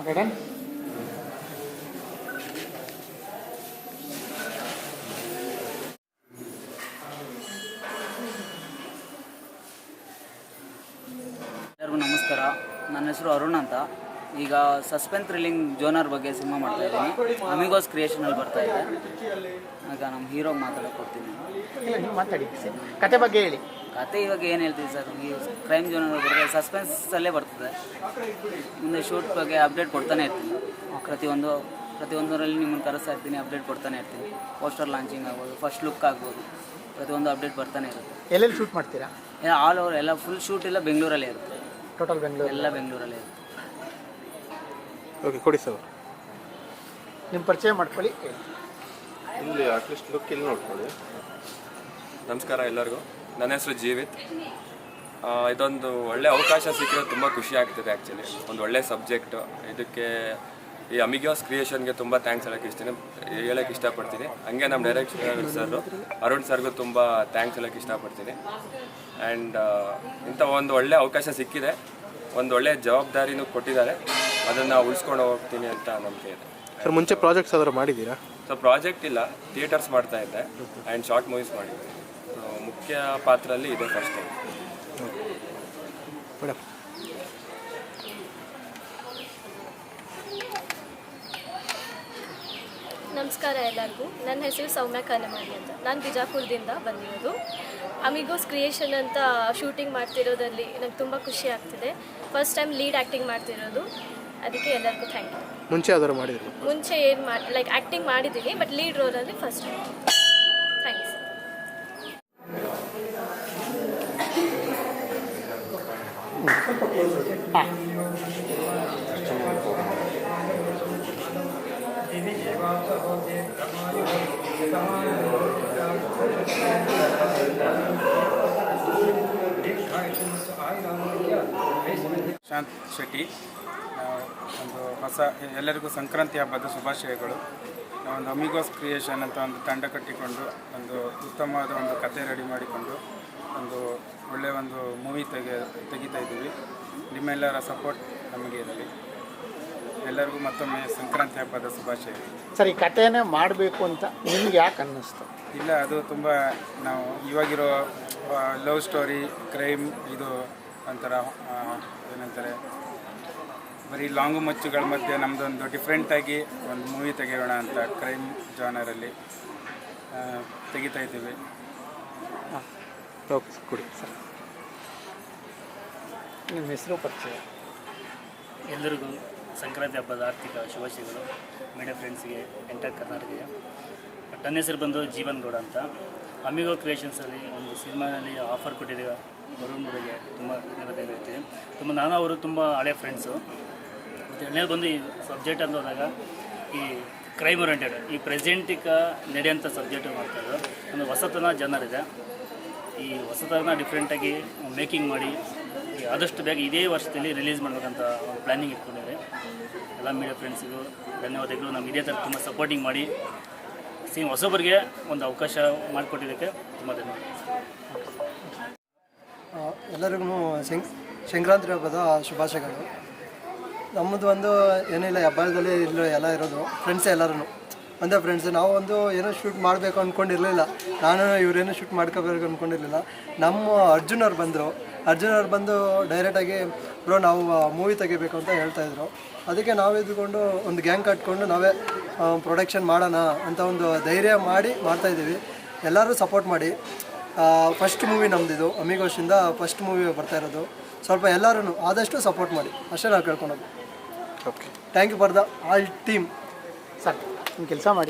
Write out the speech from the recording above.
Okay done? ಎಲ್ಲರಿಗೂ ನಮಸ್ಕಾರ. ನನ್ನ ಹೆಸರು ಅರುಣ್ ಅಂತ. ಈಗ ಸಸ್ಪೆನ್ಸ್ ಥ್ರಿಲ್ಲಿಂಗ್ ಜೋನರ್ ಬಗ್ಗೆ ಸಿನಿಮಾ ಮಾಡ್ತಾ ಇದ್ದೀನಿ. ಅಮಿಗೋಸ್ ಕ್ರಿಯೇಷನಲ್ಲಿ ಬರ್ತಾ ಇದೆ. ಆಗ ನಮ್ಮ ಹೀರೋಗೆ ಮಾತಾಡೋಕೆ ಕೊಡ್ತೀನಿ ಮಾತಾಡಿ. ಕತೆ ಬಗ್ಗೆ ಹೇಳಿ. ಕತೆ ಇವಾಗ ಏನು ಹೇಳ್ತೀವಿ ಸರ್? ಈ ಕ್ರೈಮ್ ಜೋನ್ ಬರ್ತದೆ ಸಸ್ಪೆನ್ಸಲ್ಲೇ ಬರ್ತದೆ. ಮುಂದೆ ಶೂಟ್ ಬಗ್ಗೆ ಅಪ್ಡೇಟ್ ಕೊಡ್ತಾನೆ ಇರ್ತೀನಿ. ಪ್ರತಿಯೊಂದು ಪ್ರತಿಯೊಂದರಲ್ಲಿ ನಿಮ್ಮನ್ನು ಕರೆಸ್ತಾ ಇರ್ತೀನಿ ಅಪ್ಡೇಟ್ ಕೊಡ್ತಾನೆ ಇರ್ತೀನಿ. ಪೋಸ್ಟರ್ ಲಾಂಚಿಂಗ್ ಆಗ್ಬೋದು ಫಸ್ಟ್ ಲುಕ್ ಆಗ್ಬೋದು ಪ್ರತಿಯೊಂದು ಅಪ್ಡೇಟ್ ಬರ್ತಾನೆ ಇರುತ್ತೆ. ಎಲ್ಲೆಲ್ಲಿ ಶೂಟ್ ಮಾಡ್ತೀರಾ? ಆಲ್ ಓವರ್ ಎಲ್ಲ ಫುಲ್ ಶೂಟ್ ಎಲ್ಲ ಬೆಂಗಳೂರಲ್ಲೇ ಇರುತ್ತೆ. ಟೋಟಲ್ ಬೆಂಗಳೂರು. ಎಲ್ಲ ಬೆಂಗಳೂರಲ್ಲೇ ಇರುತ್ತೆ. ಓಕೆ ಕೊಡಿ ಸರ್. ನಿಮ್ಮ ಪರಿಚಯ ಮಾಡ್ಕೊಳ್ಳಿ. ಇಲ್ಲಿ ಅಟ್ಲೀಸ್ಟ್ ಲುಕ್ ಇಲ್ಲಿ ನೋಡ್ಕೊಳ್ಳಿ. ನಮಸ್ಕಾರ ಎಲ್ಲರಿಗೂ. ನನ್ನ ಹೆಸರು ಜೀವಿತ್. ಇದೊಂದು ಒಳ್ಳೆ ಅವಕಾಶ ಸಿಕ್ಕಿರೋದು ತುಂಬ ಖುಷಿ ಆಗ್ತದೆ ಆ್ಯಕ್ಚುಲಿ ಒಂದು ಒಳ್ಳೆ ಸಬ್ಜೆಕ್ಟು ಇದಕ್ಕೆ ಈ ಅಮಿಗ್ಯಾಸ್ ಕ್ರಿಯೇಷನ್ಗೆ ತುಂಬ ಥ್ಯಾಂಕ್ಸ್ ಹೇಳೋಕ್ಕೆ ಇಷ್ಟ ಹೇಳೋಕ್ಕೆ ಇಷ್ಟಪಡ್ತೀನಿ. ಹಂಗೆ ನಮ್ಮ ಡೈರೆಕ್ಟರ್ ಸರ್ ಅರುಣ್ ಸರ್ಗೂ ತುಂಬ ಥ್ಯಾಂಕ್ಸ್ ಹೇಳೋಕ್ಕೆ ಇಷ್ಟಪಡ್ತೀನಿ. ಆ್ಯಂಡ್ ಇಂಥ ಒಂದು ಒಳ್ಳೆ ಅವಕಾಶ ಸಿಕ್ಕಿದೆ. ಒಂದು ಒಳ್ಳೆ ಜವಾಬ್ದಾರಿನೂ ಕೊಟ್ಟಿದ್ದಾರೆ. ಅದನ್ನು ಉಳಿಸ್ಕೊಂಡು ಹೋಗ್ತೀನಿ ಅಂತ ನಂಬಿಕೆ ಇದೆ. ಸರ್ ಮುಂಚೆ ಪ್ರಾಜೆಕ್ಟ್ಸ್ ಆದರೂ ಮಾಡಿದ್ದೀರಾ? ಸೊ ಪ್ರಾಜೆಕ್ಟ್ ಇಲ್ಲ ಥಿಯೇಟರ್ಸ್ ಮಾಡ್ತಾ ಇದ್ದೆ. ಆ್ಯಂಡ್ ಶಾರ್ಟ್ ಮೂವೀಸ್ ಮಾಡಿದ್ದೆ ಮುಖ್ಯ ಪಾತ್ರಲ್ಲಿ ಇದೆ ಫಸ್ಟ್ ಟೈಮ್ ಮೇಡಮ್ ನಮಸ್ಕಾರ ಎಲ್ಲರಿಗೂ. ನನ್ನ ಹೆಸರು ಸೌಮ್ಯ ಕನಮಾಡಿ ಅಂತ. ನಾನು ಬಿಜಾಪುರದಿಂದ ಬಂದಿರೋದು. ಅಮಿಗೋಸ್ ಕ್ರಿಯೇಷನ್ ಅಂತ ಶೂಟಿಂಗ್ ಮಾಡ್ತಿರೋದಲ್ಲಿ ನಂಗೆ ತುಂಬ ಖುಷಿ ಆಗ್ತಿದೆ. ಫಸ್ಟ್ ಟೈಮ್ ಲೀಡ್ ಆ್ಯಕ್ಟಿಂಗ್ ಮಾಡ್ತಿರೋದು. ಅದಕ್ಕೆ ಎಲ್ಲರಿಗೂ ಥ್ಯಾಂಕ್ ಯು ಮುಂಚೆ ಮಾಡಿದ್ರಿ? ಮುಂಚೆ ಏನು ಮಾಡಿ ಲೈಕ್ ಆ್ಯಕ್ಟಿಂಗ್ ಮಾಡಿದ್ದೀನಿ but lead ರೋಲಲ್ಲಿ first time thanks Shanth Shetty ಒಂದು ಹೊಸ ಎಲ್ಲರಿಗೂ ಸಂಕ್ರಾಂತಿ ಹಬ್ಬದ ಶುಭಾಶಯಗಳು. ಒಂದು ಅಮಿಗೋಸ್ ಕ್ರಿಯೇಷನ್ ಅಂತ ಒಂದು ತಂಡ ಕಟ್ಟಿಕೊಂಡು, ಒಂದು ಉತ್ತಮವಾದ ಒಂದು ಕತೆ ರೆಡಿ ಮಾಡಿಕೊಂಡು ಒಂದು ಒಳ್ಳೆಯ ಒಂದು ಮೂವಿ ತೆಗೆ ತೆಗಿತಾ ಇದ್ದೀವಿ. ನಿಮ್ಮೆಲ್ಲರ ಸಪೋರ್ಟ್ ನಮಗೆ ಇರಲಿ. ಎಲ್ಲರಿಗೂ ಮತ್ತೊಮ್ಮೆ ಸಂಕ್ರಾಂತಿ ಹಬ್ಬದ ಶುಭಾಶಯ. ಸರ್ ಈ ಕಥೆನೇ ಮಾಡಬೇಕು ಅಂತ ನಿಮ್ಗೆ ಯಾಕೆ ಅನ್ನಿಸ್ತು? ಇಲ್ಲ ಅದು ತುಂಬ ನಾವು ಇವಾಗಿರೋ ಲವ್ ಸ್ಟೋರಿ ಕ್ರೈಮ್ ಇದು ಒಂಥರ ಏನಂತಾರೆ ಬರೀ ಲಾಂಗು ಮಚ್ಚುಗಳ ಮಧ್ಯೆ ನಮ್ಮದೊಂದು ಡಿಫ್ರೆಂಟಾಗಿ ಒಂದು ಮೂವಿ ತೆಗೆಯೋಣ ಅಂತ ಕ್ರೈಮ್ ಜಾನರಲ್ಲಿ ತೆಗಿತಾ ಇದ್ದೀವಿ. ಕೊಡಿ ಸರ್. ನಿಮ್ಮ ಹೆಸರು ಪರಿಚಯ. ಎಲ್ಲರಿಗೂ ಸಂಕ್ರಾಂತಿ ಹಬ್ಬದ ಆರ್ಥಿಕ ಶುಭಾಶಯಗಳು. ಮೀಡಿಯಾ ಫ್ರೆಂಡ್ಸ್ಗೆ ಎಂಟರ್ ಕರ್ನಾಟಕಕ್ಕೆ ನನ್ನ ಹೆಸರು ಬಂದು ಜೀವನ್ ಗೌಡ ಅಂತ. ಅಮಿಗೋ ಕ್ರಿಯೇಷನ್ಸಲ್ಲಿ ಒಂದು ಸಿನಿಮಾನಲ್ಲಿ ಆಫರ್ ಕೊಟ್ಟಿದ್ದೀವಿ ವರುಣ್ ಅವರಿಗೆ ತುಂಬ ಧನ್ಯವಾದ ಹೇಳ್ತೀನಿ ತುಂಬ ನಾನು ಅವರು ತುಂಬ ಹಳೆ ಫ್ರೆಂಡ್ಸು ಮತ್ತು ಎರಡನೇದು ಬಂದು ಈ ಸಬ್ಜೆಕ್ಟ್ ಅಂತ ಹೋದಾಗ ಈ ಕ್ರೈಮ್ ಓರಿಯೆಂಟೆಡ್ ಈ ಪ್ರೆಸೆಂಟಿಗೆ ನಡೆಯೋಂಥ ಸಬ್ಜೆಕ್ಟ್ ಮಾಡ್ತಾಯಿದ್ರು ಒಂದು ಹೊಸತನ ಜನರಿದೆ ಇದೆ. ಈ ಹೊಸದನ್ನು ಡಿಫ್ರೆಂಟಾಗಿ ಮೇಕಿಂಗ್ ಮಾಡಿ, ಆದಷ್ಟು ಬೇಗ ಇದೇ ವರ್ಷದಲ್ಲಿ ರಿಲೀಸ್ ಮಾಡಬೇಕಂತ ಪ್ಲ್ಯಾನಿಂಗ್ ಇಟ್ಕೊಂಡಿದ್ದಾರೆ. ಎಲ್ಲ ಮೀಡಿಯಾ ಫ್ರೆಂಡ್ಸಿಗೂ ಧನ್ಯವಾದಗಳು. ನಮ್ಮ ಇದೇ ಥರ ತುಂಬ ಸಪೋರ್ಟಿಂಗ್ ಮಾಡಿ ಸಿ ಹೊಸಬರಿಗೆ ಒಂದು ಅವಕಾಶ ಮಾಡಿಕೊಟ್ಟಿದ್ದಕ್ಕೆ ತುಂಬ ಧನ್ಯವಾದ ಎಲ್ಲರಿಗೂ ಶಂಕ್ ಸಂಕ್ರಾಂತಿ ಹಬ್ಬದ ಶುಭಾಶಯಗಳು. ನಮ್ಮದು ಒಂದು ಏನಿಲ್ಲ, ಹಬ್ಬದಲ್ಲಿ ಇಲ್ಲ ಎಲ್ಲ ಇರೋದು ಫ್ರೆಂಡ್ಸೇ ಎಲ್ಲರೂ ಒಂದೇ ಫ್ರೆಂಡ್ಸ್ ನಾವು ಒಂದು ಏನೋ ಶೂಟ್ ಮಾಡಬೇಕು ಅಂದ್ಕೊಂಡಿರಲಿಲ್ಲ ನಾನು ಇವರೇನೋ ಶೂಟ್ ಮಾಡ್ಕೋಬೇಕು ಅಂದ್ಕೊಂಡಿರಲಿಲ್ಲ ನಮ್ಮ ಅರ್ಜುನ್ ಅವ್ರು ಬಂದರು. ಅರ್ಜುನ್ ಅವ್ರು ಬಂದು ಡೈರೆಕ್ಟಾಗಿ ಬ್ರೋ ನಾವು ಮೂವಿ ತೆಗಿಬೇಕು ಅಂತ ಹೇಳ್ತಾಯಿದ್ರು ಅದಕ್ಕೆ ನಾವೇ ಇದ್ಕೊಂಡು ಒಂದು ಗ್ಯಾಂಗ್ ಕಟ್ಕೊಂಡು ನಾವೇ ಪ್ರೊಡಕ್ಷನ್ ಮಾಡೋಣ ಅಂತ ಒಂದು ಧೈರ್ಯ ಮಾಡಿ ಮಾಡ್ತಾಯಿದ್ದೀವಿ ಎಲ್ಲರೂ ಸಪೋರ್ಟ್ ಮಾಡಿ. ಫಸ್ಟ್ ಮೂವಿ ನಮ್ಮದಿದು ಅಮಿಗೋಶಿಂದ ಫಸ್ಟ್ ಮೂವಿ ಬರ್ತಾ ಇರೋದು. ಸ್ವಲ್ಪ ಎಲ್ಲರೂ ಆದಷ್ಟು ಸಪೋರ್ಟ್ ಮಾಡಿ. ಅಷ್ಟೇ ನಾವು ಕೇಳ್ಕೊಳೋದು. Okay thank you for the all team sir. ಕೆಲಸ ಮಾಡಿ